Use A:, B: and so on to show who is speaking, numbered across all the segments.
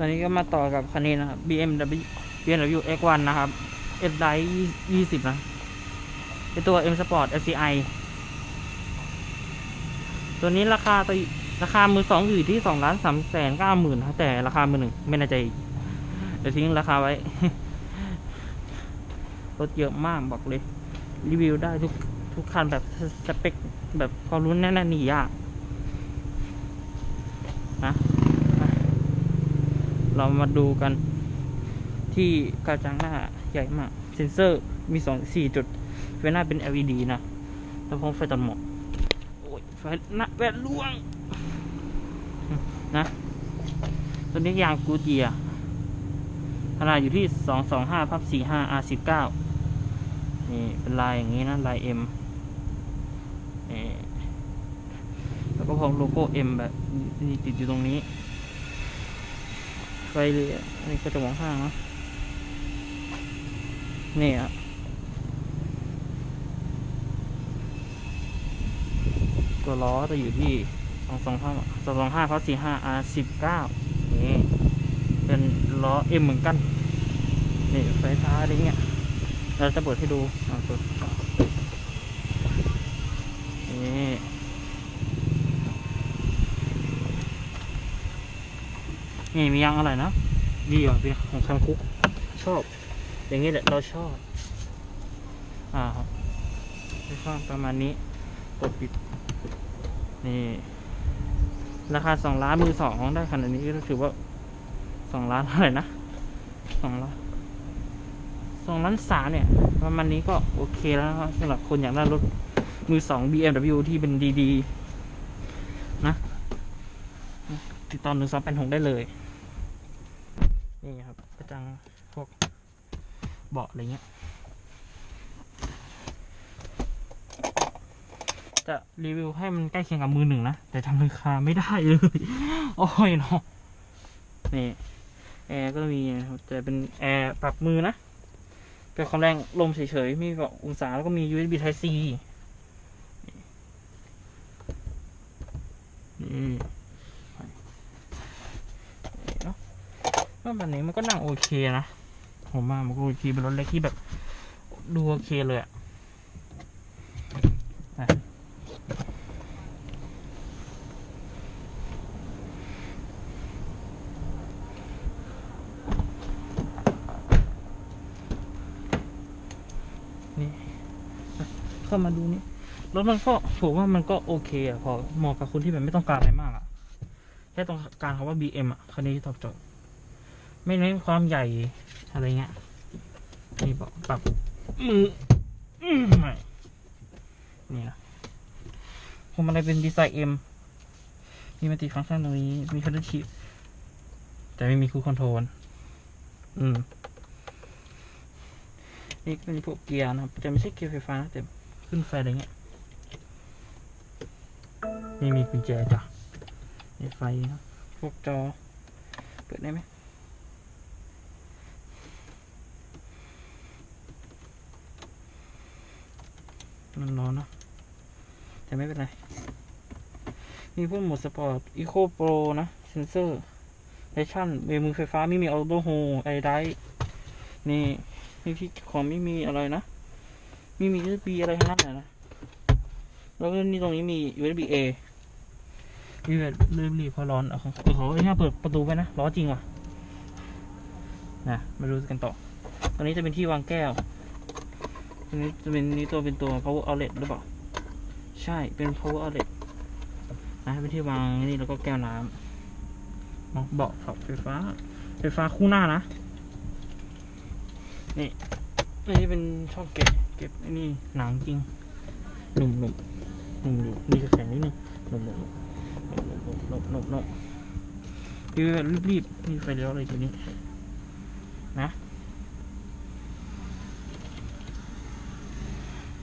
A: ตอนนี้ก็มาต่อกับคันนี้นะครับ BMW BMW X1 นะครับ S Drive 20 นะเป็นตัว M Sport FCI ตัวนี้ราคาตัวราคามือสองอยู่ที่สองล้านสามแสนเก้าหมื่นแต่ราคามือหนึ่งไม่แน่ใจเดี๋ยวทิ้งราคาไว้รถเยอะมากบอกเลย รีวิวได้ทุกทุกคันแบบสเปคแบบความรู้แน่นๆนี่ยากนะ เรามาดูกันที่กระจังหน้าใหญ่มาก เซนเซอร์มีสองสี่จุดไฟหน้าเป็น LED นะแล้วพร้อมไฟตัดหมอกโอ้ยไฟหน้าแวดล่วง นะ ตัวนี้ยางกูเจียขนาดอยู่ที่สองสองห้าพับสี่ห้า R สิบเก้านี่เป็นลายอย่างนี้นะ ลาย M แล้วก็พร้อมโลโก้ M แบบนี่ติดอยู่ตรงนี้ ไฟเรืออันนี้ก็จะมองข้างนะนี่อะตัวล้อจะอยู่ที่สองสองห้าสองสองห้าพับสี่ห้า R สิบเก้านี่เป็นล้อ M เหมือนกัน นี่ไฟฟ้าอะไรเงี้ยเราจะเปิดให้ดูอะเปิดนี่ นี่มียางอะไรนะดีอะเป็นของคังคุก ชอบ อย่างนี้แหละเราชอบ อ่าครับไม่ชอบประมาณนี้กดปิด นี่ ราคาสองล้านมือสองได้ขนาดนี้ก็ถือว่าสองล้านเท่าไหร่นะสองล้านสองล้านสามเนี่ย ประมาณนี้ก็โอเคแล้วนะครับสำหรับคนอยากได้รถมือสอง BMW ที่เป็นดีๆ นะ ติดต่อหนึ่งสองแปดหกได้เลย นี่ครับกระจังพวกเบาะอะไรเงี้ย จะรีวิวให้มันใกล้เคียงกับมือหนึ่งนะ แต่ทำราคาไม่ได้เลย โอ้ยเนาะนี่แอร์ก็มีนะครับแต่เป็นแอร์ปรับมือนะเป็นความแรงลมเฉยๆ มีแบบองศาแล้วก็มี USB Type C นี่เนาะ ว่าแบบนี้มันก็นั่งโอเคนะ ผมว่ามันก็โอเคเป็นรถเล็กที่แบบ ดูโอเคเลยอะ่ะนี่เข้ามาดูนี่รถมันก็ผมว่ามันก็โอเคอะพอเหมาะกับคนที่แบบไม่ต้องการอะไรมากอะแค่ต้องการคำว่า BM อะคันนี้ตอบโจทย์ ไม่เน้นความใหญ่อะไรเงี้ยนี่บอกปรับมืออืมไม่นี่นะผมอะไรเป็นดีไซน์ M มีมัลติฟังก์ชันตรงนี้ มีคันชิปแต่ไม่มีคูลคอนโทรลอืมนี่เป็นพวกเกียร์นะครับจะไม่ใช่เกียร์ไฟฟ้านะแต่ขึ้นไฟอะไรเงี้ยนี่มีกุญแจจ้ะนี่ไฟนะพวกจอ เปิดได้ไหม มันร้อนเนอะแต่ไม่เป็นไร มีพวกโหมดสปอร์ตอีโคโปรนะเซนเซอร์เรชั่นเบรมือไฟฟ้าไม่มีออโต้โฮไอไดนี่นี่ที่ของไม่มีอะไรนะไมีมี USB อะไรทั้งนั้นแหละนะ แล้วก็นี่ตรงนี้มี USB A มีแบบเริ่มรีเพราะร้อนเอาเขาเขาเนี่ยเปิดประตูไว้นะ ร้อนจริงว่ะนะมาดูกันต่อ ตรงนี้จะเป็นที่วางแก้ว ตรงนี้จะเป็นนี่ตัวเป็นตัว power outlet หรือเปล่า ใช่ เป็น power outlet นะเป็นที่วางนี่แล้วก็แก้วน้ำเนาะเบาะฝักไฟฟ้า ไฟฟ้าคู่หน้านะ นี่นี่เป็นช่องเก็บ เก็บไอ้นี่หนังจริง หนุ่มหนุ่มหนุ่มอยู่นี่จะแข็งนิดนึงหนุ่มหนุ่มหนุ่มหนุ่มหนุ่มหนุ่มคือแบบรีบๆนี่ไฟเลี้ยวอะไรตัวนี้ นะ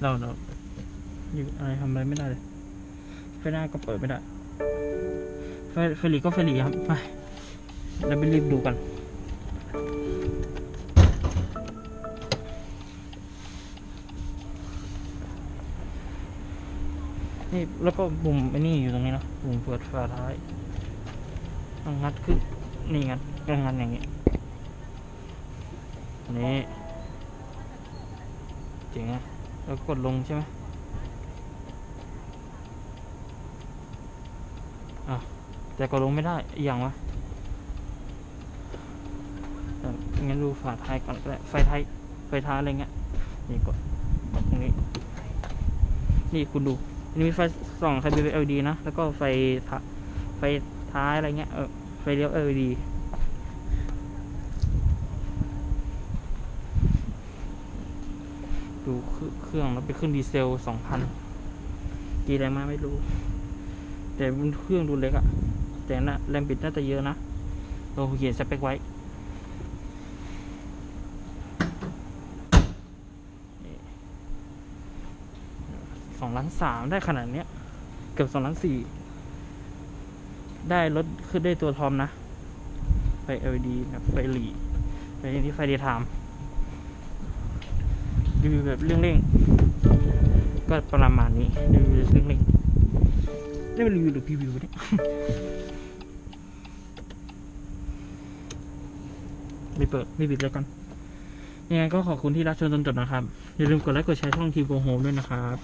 A: เราเราอยู่อะไรทำอะไรไม่ได้เลยไฟหน้าก็เปิดไม่ได้ไฟไฟหลีก็ไฟหลีครับไปเราไปรีบดูกันนี่แล้วก็ปุ่มไอ้นี่อยู่ตรงนี้เนะปุ่มเปิดฝาท้ายต้องงัดขึ้นนี่งัดก็งานอย่างนี้นนี้เจ๋งอะ แล้วกดลงใช่ไหมอะแต่กดลงไม่ได้อย่างวะแต่งั้นดูฝาท้ายก่อนก็ได้ไฟท้ายไฟท้ายอะไรเงี้ยนี่กดตรงนี้ นี่คุณดูอันนี้มีไฟส่องไฟ LED นะ แล้วก็ไฟท้าไฟท้ายอะไรเงี้ยเออไฟเลี้ยว LED ดูเครื่องแล้วเป็นเครื่องดีเซลสองพันกีอะไรมาไม่รู้ แต่มันเครื่องดูเล็กอะแต่น่ะแรงบิดน่าจะเยอะนะเราเขียนสเปคไว้สองล้านสามได้ขนาดเนี้ย เกือบสองล้านสี่ได้รถขึ้นได้ตัวทอมนะ ไฟ LED แบบไฟหลีไฟที่ไฟเดย์ไทม์ รีวิวแบบเร่งๆก็ประมาณนี้รีวิวเร่งๆได้เป็นรีวิวหรือพรีวิวเนี่ยไม่เปิดไม่ปิดแล้วกันยังไงก็ขอบคุณที่รับชมจนจบนะครับ อย่าลืมกดไลค์กดแชร์ช่องทีโบโฮมด้วยนะครับ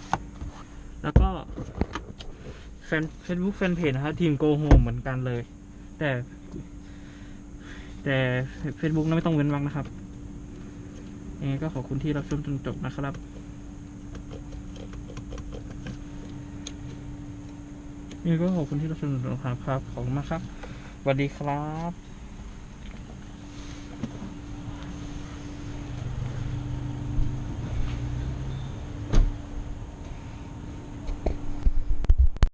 A: แล้วก็แฟน Facebook แฟนเพจนะครับทีมโกโฮมเหมือนกันเลย แต่ แต่ Facebook นั้นไม่ต้องเว้นวรรคนะครับ ยังไงก็ขอบคุณที่รับชมจนจบนะครับยังไงก็ขอบคุณที่รับชมจนจบครับครับขอบคุณมากครับสวัสดีครับ